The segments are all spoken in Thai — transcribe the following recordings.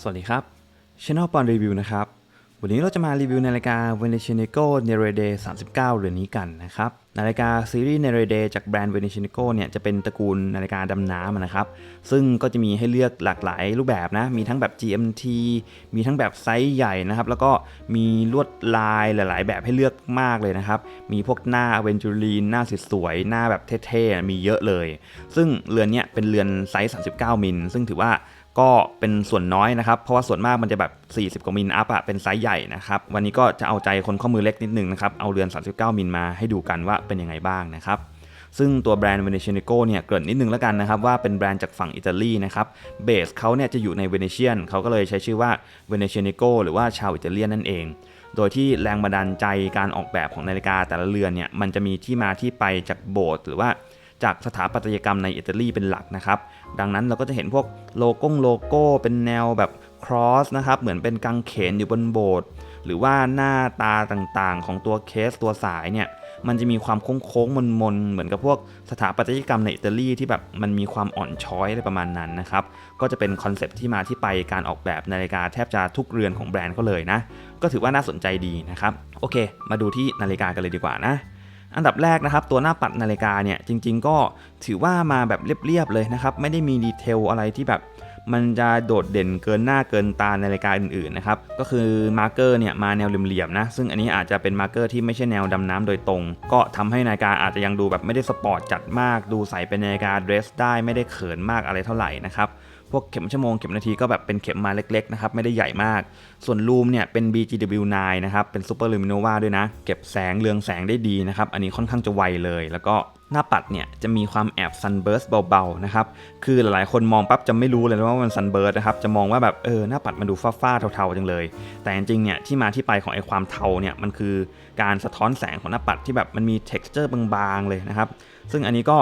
สวัสดีครับ Channel ปอนรีวิวนะครับ วันนี้เราจะมารีวิวนาฬิกา v e n e t i a n i c o n e r e d e 39 เรือนนี้กันนะครับ นาฬิกาซีรีส์ n e r e d e จากแบรนด์ v e n e t i a n i c o เนี่ยจะเป็นตระกูลนาฬิกาดำน้ำนะครับ ซึ่งก็จะมีให้เลือกหลากหลายรูปแบบนะ มีทั้งแบบ GMT มีทั้งแบบไซส์ใหญ่นะครับ แล้วก็มีลวดลายหลาย ๆ แบบให้เลือกมากเลยนะครับ มีพวกหน้าเวนจูรีนหน้าสวยๆหน้าแบบเท่ๆ มีเยอะเลย ซึ่งเรือนเนี้ยเป็นเรือนไซส์ 39 มิล ซึ่งถือว่า ก็เป็นส่วนน้อยนะครับ เพราะว่าส่วนมากมันจะแบบ 40 กว่ามิลอัพอะเป็นไซส์ใหญ่นะครับ วันนี้ก็จะเอาใจคนข้อมือเล็กนิดนึงนะครับ เอาเรือน 39 มิลมาให้ดูกันว่าเป็นยังไงบ้างนะครับซึ่งตัวแบรนด์ v e n e t i a n i c o เนี่ยเกริ่นนิดนึงแล้วกันนะครับ ว่าเป็นแบรนด์จากฝั่งอิตาลีนะครับเบสเขาเนี่ยจะอยู่ในเวเนเชียนเขาก็เลยใช้ชื่อว่า v e n e t i a n i c o หรือว่าชาวอิตาเลียนนั่นเอง โดยที่แรงบันดาลใจการออกแบบของนาฬิกาแต่ละเรือนเนี่ยมันจะมีที่มาที่ไปจากโบสถ์หรือว่า จากสถาปัตยกรรมในอิตาลีเป็นหลักนะครับ ดังนั้นเราก็จะเห็นพวกโลโก้โลโก้เป็นแนวแบบครอสนะครับเหมือนเป็นกางเขนอยู่บนโบสถ์หรือว่าหน้าตาต่างๆ ของตัวเคสตัวสายเนี่ยมันจะมีความโค้งๆมนๆเหมือนกับพวกสถาปัตยกรรมในอิตาลีที่แบบมันมีความอ่อนช้อยอะไรประมาณนั้นนะครับ ก็จะเป็นคอนเซปต์ที่มาที่ไปการออกแบบนาฬิกาแทบจะทุกเรือนของแบรนด์เขาเลยนะ ก็ถือว่าน่าสนใจดีนะครับ โอเค มาดูที่นาฬิกากันเลยดีกว่านะ อันดับแรกนะครับตัวหน้าปัดนาฬิกาเนี่ยจริง ๆ ก็ถือว่ามาแบบเรียบๆเลยนะครับไม่ได้มีดีเทลอะไรที่แบบมันจะโดดเด่นเกินหน้าเกินตานาฬิกาอื่นๆนะครับก็คือมาร์เกอร์เนี่ยมาแนวเหลี่ยมๆนะซึ่งอันนี้อาจจะเป็นมาร์เกอร์ที่ไม่ใช่แนวดำน้ำโดยตรง ก็ทำให้นาฬิกาอาจจะยังดูแบบไม่ได้สปอร์ตจัดมาก ดูใส่เป็นนาฬิกาเดรสได้ไม่ได้เขินมากอะไรเท่าไหร่นะครับ พวกเข็มชั่วโมงเข็มนาทีก็แบบเป็นเข็มมาเล็กๆนะครับไม่ได้ใหญ่มาก ส่วนลูมเนี่ยเป็น BGW9 นะครับเป็น Super Luminova ด้วยนะ เก็บแสงเรืองแสงได้ดีนะครับอันนี้ค่อนข้างจะไวเลย แล้วก็หน้าปัดเนี่ยจะมีความแอบ sunburst เบาๆนะครับคือหลายๆคนมองปั๊บจะไม่รู้เลยว่ามัน sunburst นะครับจะมองว่าแบบเออหน้าปัดมันดูฟ้าๆเทาๆจังเลย แต่จริงๆเนี่ยที่มาที่ไปของไอ้ความเทาเนี่ยมันคือการสะท้อนแสงของหน้าปัดที่แบบมันมี texture บางๆเลยนะครับซึ่งอันนี้ก็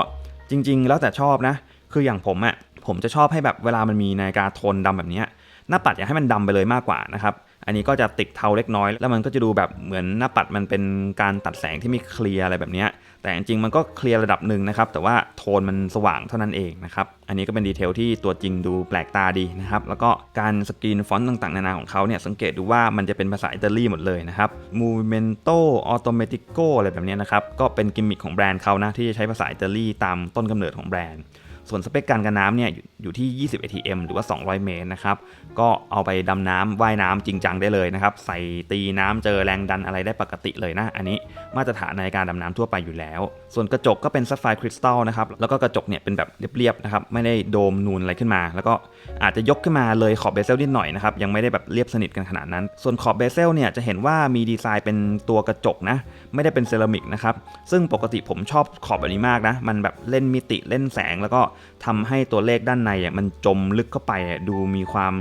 จริง ๆ แล้วแต่ชอบนะคืออย่างผมอะ ผมจะชอบให้แบบเวลามันมีนาฬิกาโทนดำแบบนี้หน้าปัดอยากให้มันดำไปเลยมากกว่านะครับอันนี้ก็จะติดเทาเล็กน้อย แล้วมันก็จะดูแบบเหมือนหน้าปัดมันเป็นการตัดแสงที่ไม่เคลียร์อะไรแบบนี้แต่จริงๆมันก็เคลียร์ระดับหนึ่งนะครับ แต่ว่าโทนมันสว่างเท่านั้นเองนะครับอันนี้ก็เป็นดีเทลที่ตัวจริงดูแปลกตาดีนะครับแล้วก็การสกรีนฟอนต์ต่างๆ นานาของเขาเนี่ยสังเกตดูว่ามันจะเป็นภาษาอิตาลีหมดเลยนะครับ Movimento Automatico อะไรแบบนี้นะครับก็เป็นกิมมิคของแบรนด์เขานะที่จะใช้ภาษาอิตาลีตามต้นกำเนิดของแบรนด์ ส่วนสเปคการกันน้ำเนี่ยอยู่ที่ 20 ATM หรือว่า 200 เมตรนะครับก็เอาไปดำน้ำว่ายน้ำจริงจังได้เลยนะครับใส่ตีน้ำเจอแรงดันอะไรได้ปกติเลยนะ อันนี้มาตรฐานในการดำน้ำทั่วไปอยู่แล้ว ส่วนกระจกก็เป็นซัฟไฟคริสตัลนะครับแล้วก็กระจกเนี่ยเป็นแบบเรียบๆนะครับไม่ได้โดมนูนอะไรขึ้นมา แล้วก็อาจจะยกขึ้นมาเลยขอบเบเซลนิดหน่อยนะครับยังไม่ได้แบบเรียบสนิทกันขนาดนั้น ส่วนขอบเบเซลเนี่ยจะเห็นว่ามีดีไซน์เป็นตัวกระจกนะไม่ได้เป็นเซรามิกนะครับซึ่งปกติผมชอบขอบแบบนี้มากนะมันแบบเล่นมิติเล่นแสงแล้วก็ทำให้ตัวเลขด้านในมันจมลึกเข้าไปดูมีความ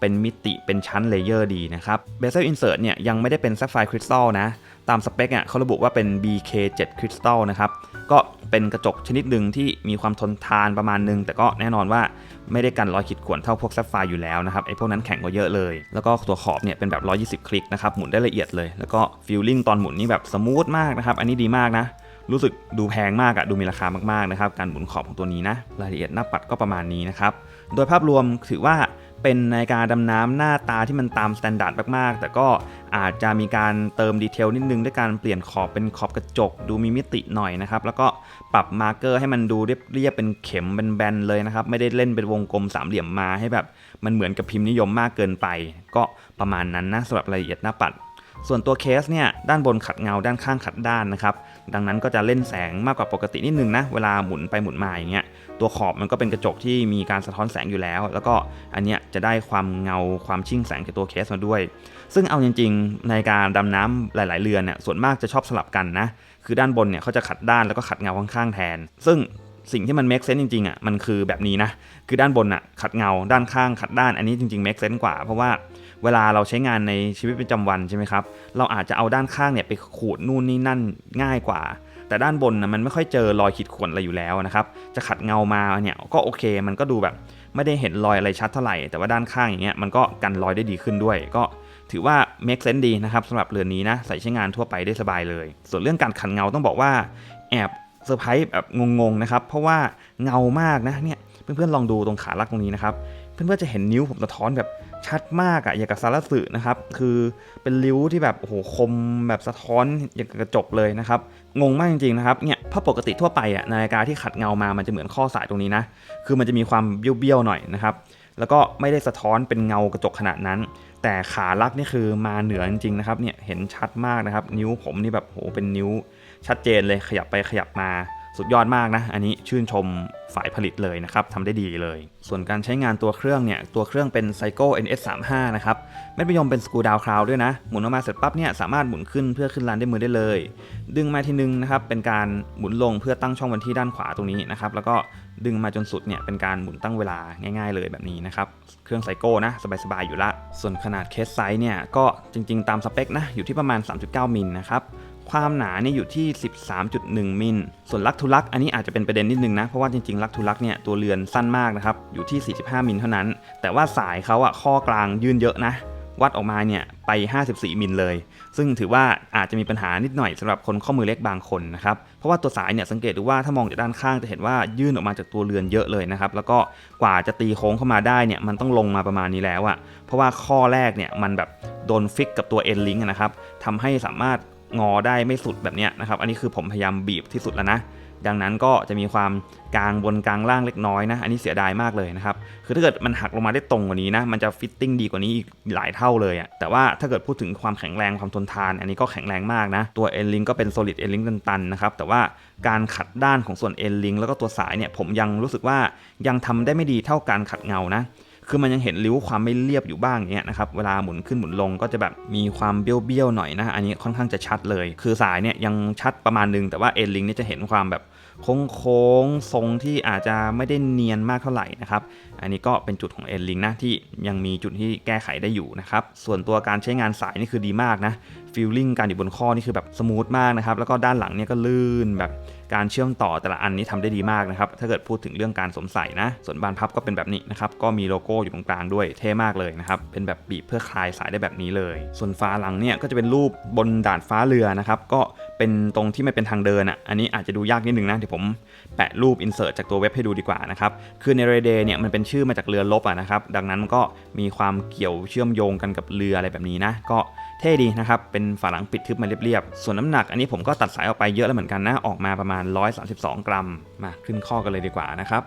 เป็นมิติเป็นชั้นเลเยอร์ดีนะครับเบเซลอินเสิร์ตเนี่ยยังไม่ได้เป็น Sapphire Crystal นะ ตามสเปคอะเขาระบุว่าเป็น BK7 Crystal นะครับ ก็เป็นกระจกชนิดหนึ่งที่มีความทนทานประมาณนึง แต่ก็แน่นอนว่าไม่ได้กันรอยขีดข่วนเท่าพวก Sapphire อยู่แล้วนะครับ ไอ้พวกนั้นแข็งกว่าเยอะเลย แล้วก็ตัวขอบเนี่ยเป็นแบบ 120 คลิกนะครับ หมุนได้ละเอียดเลย แล้วก็ฟีลลิ่งตอนหมุนนี่แบบสมูทมากนะครับ อันนี้ดีมากนะ รู้สึกดูแพงมากอะดูมีราคามากๆนะครับการหมุนขอบของตัวนี้นะรายละเอียดหน้าปัดก็ประมาณนี้นะครับโดยภาพรวมถือว่าเป็นนาฬิกาดำน้ำหน้าตาที่มันตามมาตรฐานมากๆ แต่ก็อาจจะมีการเติมดีเทลนิดนึงด้วยการเปลี่ยนขอบเป็นขอบกระจก ดูมีมิติหน่อยนะครับ แล้วก็ปรับมาร์เกอร์ให้มันดูเรียบๆเป็นเข็มเป็นแบนๆเลยนะครับ ไม่ได้เล่นเป็นวงกลมสามเหลี่ยมมาให้แบบมันเหมือนกับพิมพ์นิยมมากเกินไป ก็ประมาณนั้นนะสำหรับรายละเอียดหน้าปัด ส่วนตัวเคสเนี่ยด้านบนขัดเงาด้านข้างขัดด้านนะครับดังนั้นก็จะเล่นแสงมากกว่าปกตินิดนึงนะเวลาหมุนไปหมุนมาอย่างเงี้ยตัวขอบมันก็เป็นกระจกที่มีการสะท้อนแสงอยู่แล้ว แล้วก็อันเนี้ยจะได้ความเงาความชิ่งแสงจากตัวเคสมาด้วย ซึ่งเอาจริง ๆ ในการดำน้ำหลาย ๆเรือนเนี่ยส่วนมากจะชอบสลับกันนะคือด้านบนเนี่ยเขาจะขัดด้านแล้วก็ขัดเงาข้างๆแทน ซึ่ง สิ่งที่มัน make sense จริงๆอะมันคือแบบนี้นะคือด้านบนอะขัดเงาด้านข้างขัดด้านอันนี้จริงๆ make sense กว่า เพราะว่าเวลาเราใช้งานในชีวิตประจำวันใช่ไหมครับเราอาจจะเอาด้านข้างเนี่ยไปขูดนู่นนี่นั่นง่ายกว่า แต่ด้านบนนะมันไม่ค่อยเจอรอยขีดข่วนอะไรอยู่แล้วนะครับจะขัดเงามาเนี่ยก็โอเค มันก็ดูแบบไม่ได้เห็นรอยอะไรชัดเท่าไหร่ แต่ว่าด้านข้างอย่างเงี้ยมันก็กันรอยได้ดีขึ้นด้วยก็ถือว่า make sense ดีนะครับสำหรับเรือนนี้นะใส่ใช้งานทั่วไปได้สบายเลย ส่วนเรื่องการขัดเงาต้องบอกว่าแอบ เซอร์ไพรส์แบบงงๆนะครับ เพราะว่าเงามากนะเนี่ยเพื่อนๆลองดูตรงขาลักตรงนี้นะครับ เพื่อนๆจะเห็นนิ้วผมสะท้อนแบบชัดมากอะอย่างกับสารสึนะครับ คือเป็นริ้วที่แบบโอ้โหคมแบบสะท้อนอย่างกับกระจกเลยนะครับ งงมากจริงๆนะครับเนี่ยเพราะปกติทั่วไปอะนาฬิกาที่ขัดเงามามันจะเหมือนข้อสายตรงนี้นะ คือมันจะมีความเบี้ยวๆหน่อยนะครับ แล้วก็ไม่ได้สะท้อนเป็นเงากระจกขนาดนั้น แต่ขาลักนี่คือมาเหนือจริงๆนะครับเนี่ยเห็นชัดมากนะครับ นิ้วผมนี่แบบโหเป็นนิ้ว ชัดเจนเลยขยับไปขยับมาสุดยอดมากนะ อันนี้ชื่นชมฝ่ายผลิตเลยนะครับทำได้ดีเลย ส่วนการใช้งานตัวเครื่องเนี่ย ตัวเครื่องเป็น Psycho NS35 นะครับเม็ดมะยมเป็นสกูดาวคราวด้วยนะ หมุนออกมาเสร็จปั๊บเนี่ยสามารถหมุนขึ้นเพื่อขึ้นลานด้วยมือได้เลย ดึงมาทีนึงนะครับ เป็นการหมุนลงเพื่อตั้งช่องวันที่ด้านขวาตรงนี้นะครับ แล้วก็ดึงมาจนสุดเนี่ยเป็นการหมุนตั้งเวลาง่าย ๆ เลยแบบนี้นะครับ เครื่องไซโก้นะสบายๆอยู่ละ ส่วนขนาดเคสไซส์เนี่ยก็จริง ๆ ตามสเปคนะอยู่ที่ประมาณ 3.9 มิลนะครับ ความหนาเนี่ยอยู่ที่ 13.1 มิล ส่วนลักทุลัก อันนี้อาจจะเป็นประเด็นนิดนึงนะ เพราะว่าจริงๆ ลักทุลักเนี่ยตัวเรือนสั้นมากนะครับ อยู่ที่ 45 มิลเท่านั้น แต่ว่าสายเขาอะข้อกลางยื่นเยอะนะ วัดออกมาเนี่ยไป 54 มิลเลย ซึ่งถือว่าอาจจะมีปัญหานิดหน่อยสำหรับคนข้อมือเล็กบางคนนะครับ เพราะว่าตัวสายเนี่ยสังเกตดูว่าถ้ามองจากด้านข้างจะเห็นว่ายื่นออกมาจากตัวเรือนเยอะเลยนะครับ แล้วก็กว่าจะตีโค้งเข้ามาได้เนี่ยมันต้องลงมาประมาณนี้แล้วอะเพราะว่าข้อแรกเนี่ยมันแบบโดนฟิกกับตัวเอ็นลิงนะครับทำให้สามารถ งอได้ไม่สุดแบบเนี้ยนะครับ อันนี้คือผมพยายามบีบที่สุดแล้วนะ ดังนั้นก็จะมีความกลางบนกลางล่างเล็กน้อยนะ อันนี้เสียดายมากเลยนะครับ คือถ้าเกิดมันหักลงมาได้ตรงกว่านี้นะ มันจะฟิตติ้งดีกว่านี้อีกหลายเท่าเลยอะแต่ว่าถ้าเกิดพูดถึงความแข็งแรงความทนทาน อันนี้ก็แข็งแรงมากนะ ตัวเอ็นลิงก็เป็น solid เอ็นลิงตันๆนะครับ แต่ว่าการขัดด้านของส่วนเอ็นลิงแล้วก็ตัวสายเนี่ย ผมยังรู้สึกว่ายังทำได้ไม่ดีเท่าการขัดเงานะ คือมันยังเห็นริ้วความไม่เรียบอยู่บ้างเงี้ยนะครับเวลาหมุนขึ้นหมุนลงก็จะแบบมีความเบี้ยวๆหน่อยนะอันนี้ค่อนข้างจะชัดเลย คือสายเนี่ยยังชัดประมาณนึง แต่ว่าเอ็นลิงเนี่ยจะเห็นความแบบโค้งๆทรงที่อาจจะไม่ได้เนียนมากเท่าไหร่นะครับอันนี้ก็เป็นจุดของเอ็นลิงนะที่ยังมีจุดที่แก้ไขได้อยู่นะครับส่วนตัวการใช้งานสายนี่คือดีมากนะฟีลลิ่งการอยู่บนข้อนี่คือแบบสมูทมากนะครับ แล้วก็ด้านหลังเนี่ยก็ลื่นแบบการเชื่อมต่อแต่ละอันนี้ทำได้ดีมากนะครับ ถ้าเกิดพูดถึงเรื่องการสวมใส่นะ ส่วนบานพับก็เป็นแบบนี้นะครับ ก็มีโลโก้อยู่ตรงกลางด้วยเท่มากเลยนะครับ เป็นแบบบีบเพื่อคลายสายได้แบบนี้เลย ส่วนฝาหลังเนี่ยก็จะเป็นรูปบนด่านฟ้าเรือนะครับ ก็เป็นตรงที่ไม่เป็นทางเดินอะ อันนี้อาจจะดูยากนิดนึงนะ เดี๋ยวผมแปะรูปอินเสิร์ตจากตัวเว็บให้ดูดีกว่านะครับ คือในเรเดเนี่ยมันเป็นชื่อมาจากเรือลบอะนะครับ ดังนั้นก็มีความเกี่ยวเชื่อมโยงกันกับเรืออะไรแบบนี้นะ ก็ เท่ดีนะครับ เป็นฝาหลังปิดทึบมาเรียบๆ ส่วนน้ำหนักอันนี้ผมก็ตัดสายออกไปเยอะแล้วเหมือนกันนะ ออกมาประมาณ 132 กรัม มาขึ้นข้อกันเลยดีกว่านะครับ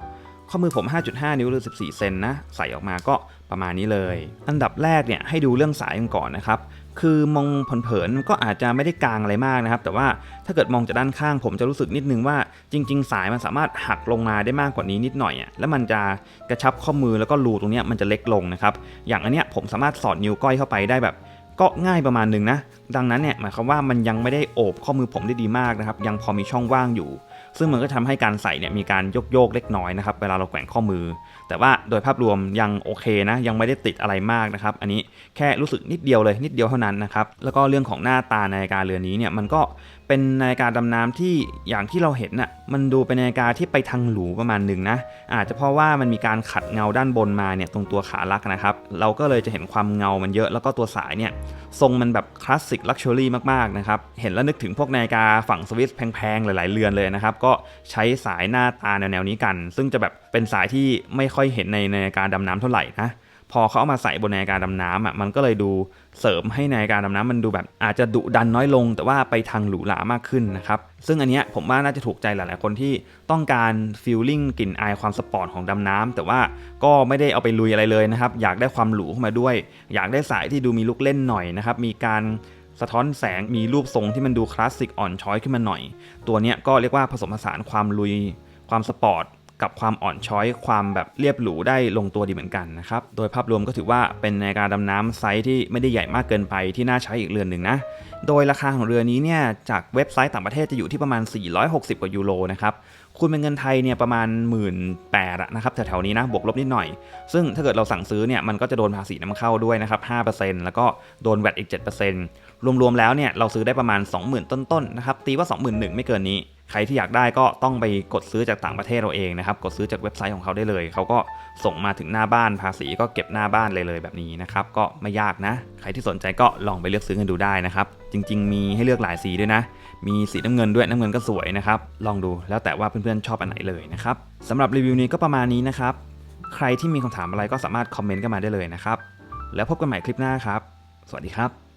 ข้อมือผม 5.5 นิ้วหรือ 14 เซนนะ ใส่ออกมาก็ประมาณนี้เลย อันดับแรกเนี่ยให้ดูเรื่องสายกันก่อนนะครับ คือมองเผินๆก็อาจจะไม่ได้กลางอะไรมากนะครับ แต่ว่าถ้าเกิดมองจากด้านข้าง ผมจะรู้สึกนิดนึงว่าจริง ๆ สายมันสามารถหักลงมาได้มากกว่านี้นิดหน่อยอะ แล้วมันจะกระชับข้อมือแล้วก็รูตรงนี้มันจะเล็กลงนะครับ อย่างอันเนี้ยผมสามารถสอดนิ้วก้อยเข้าไปได้แบบ ก็ง่ายประมาณหนึ่งนะ ดังนั้นเนี่ยหมายความว่ามันยังไม่ได้โอบข้อมือผมได้ดีมากนะครับ ยังพอมีช่องว่างอยู่ ซึ่งมันก็ทำให้การใส่เนี่ยมีการโยกโยกๆเล็กน้อยนะครับ เวลาเราแกว่งข้อมือ แต่ว่าโดยภาพรวมยังโอเคนะ ยังไม่ได้ติดอะไรมากนะครับ อันนี้แค่รู้สึกนิดเดียวเลยนิดเดียวเท่านั้นนะครับ แล้วก็เรื่องของหน้าตาในกาเรือนนี้เนี่ยมันก็ เป็นนาฬิกาดำน้ำที่อย่างที่เราเห็นน่ะมันดูเป็นนาฬิกาที่ไปทางหรูประมาณหนึ่งนะ อาจจะเพราะว่ามันมีการขัดเงาด้านบนมาเนี่ยตรงตัวขาลักนะครับ เราก็เลยจะเห็นความเงามันเยอะแล้วก็ตัวสายเนี่ยทรงมันแบบคลาสสิกลักชัวรี่มากๆนะครับ เห็นแล้วนึกถึงพวกนาฬิกาฝั่งสวิสแพงๆ หลายๆเรือนเลยนะครับ ก็ใช้สายหน้าตาแนวๆนี้กัน ซึ่งจะแบบเป็นสายที่ไม่ค่อยเห็นในนาฬิกาดำน้ำเท่าไหร่นะ พอเขาเอามาใส่บนนาฬิกาดำน้ำอะมันก็เลยดูเสริมให้นาฬิกาดำน้ำมันดูแบบ อาจจะดุดันน้อยลง แต่ว่าไปทางหรูหรามากขึ้นนะครับซึ่งอันเนี้ยผมว่าน่าจะถูกใจหลาย ๆ คนที่ต้องการฟีลลิ่งกลิ่นอายความสปอร์ตของดำน้ำแต่ว่าก็ไม่ได้เอาไปลุยอะไรเลยนะครับอยากได้ความหรูเข้ามาด้วย อยากได้สายที่ดูมีลูกเล่นหน่อยนะครับมีการสะท้อนแสงมีรูปทรงที่มันดูคลาสสิกอ่อนช้อยขึ้นมาหน่อย ตัวเนี้ยก็เรียกว่าผสมผสานความลุย ความสปอร์ต กับความอ่อนช้อยความแบบเรียบหรูได้ลงตัวดีเหมือนกันนะครับ โดยภาพรวมก็ถือว่าเป็นนาฬิกาดำน้ำไซส์ที่ไม่ได้ใหญ่มากเกินไปที่น่าใช้อีกเรือนหนึ่งนะ โดยราคาของเรือนี้เนี่ยจากเว็บไซต์ต่างประเทศจะอยู่ที่ประมาณ 460 กว่ายูโรนะครับคูณเป็นเงินไทยเนี่ยประมาณ 1 8ื่นนะครับแถวๆนี้นะบวกลบนิดหน่อย ซึ่งถ้าเกิดเราสั่งซื้อเนี่ยมันก็จะโดนภาษีนำเข้าด้วยนะครับ 5%แล้วก็โดนแวตอีก 7%รวมๆแล้วเนี่ยเราซื้อได้ประมาณ 20,000 ต้นๆนะครับตีว่า 21,000 ไม่เกินนี้ ใครที่อยากได้ก็ต้องไปกดซื้อจากต่างประเทศเราเองนะครับ กดซื้อจากเว็บไซต์ของเขาได้เลย เขาก็ส่งมาถึงหน้าบ้านภาษีก็เก็บหน้าบ้านเลยเลยแบบนี้นะครับ ก็ไม่ยากนะ ใครที่สนใจก็ลองไปเลือกซื้อกันดูได้นะครับ จริง ๆ มีให้เลือกหลายสีด้วยนะ มีสีน้ำเงินด้วยน้ำเงินก็สวยนะครับ ลองดูแล้วแต่ว่าเพื่อนๆชอบอันไหนเลยนะครับสำหรับรีวิวนี้ก็ประมาณนี้นะครับ ใครที่มีคำถามอะไรก็สามารถคอมเมนต์กันมาได้เลยนะครับ แล้วพบกันใหม่คลิปหน้าครับ สวัสดีครับ